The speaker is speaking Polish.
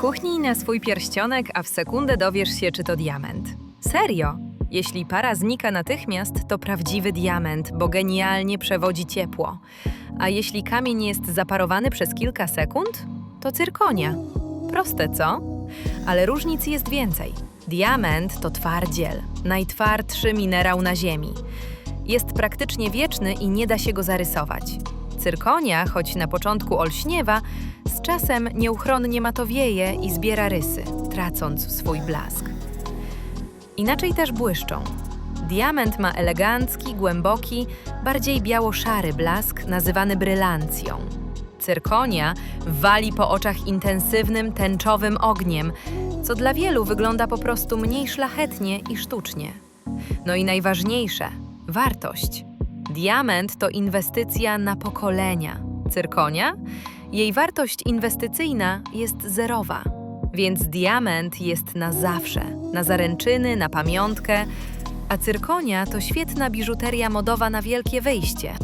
Chuchnij na swój pierścionek, a w sekundę dowiesz się, czy to diament. Serio! Jeśli para znika natychmiast, to prawdziwy diament, bo genialnie przewodzi ciepło. A jeśli kamień jest zaparowany przez kilka sekund, to cyrkonia. Proste, co? Ale różnic jest więcej. Diament to twardziel, najtwardszy minerał na Ziemi. Jest praktycznie wieczny i nie da się go zarysować. Cyrkonia, choć na początku olśniewa, z czasem nieuchronnie matowieje i zbiera rysy, tracąc swój blask. Inaczej też błyszczą. Diament ma elegancki, głęboki, bardziej biało-szary blask, nazywany brylancją. Cyrkonia wali po oczach intensywnym, tęczowym ogniem, co dla wielu wygląda po prostu mniej szlachetnie i sztucznie. No i najważniejsze wartość. Diament to inwestycja na pokolenia. Cyrkonia? Jej wartość inwestycyjna jest zerowa. Więc diament jest na zawsze, na zaręczyny, na pamiątkę, a cyrkonia to świetna biżuteria modowa na wielkie wyjście.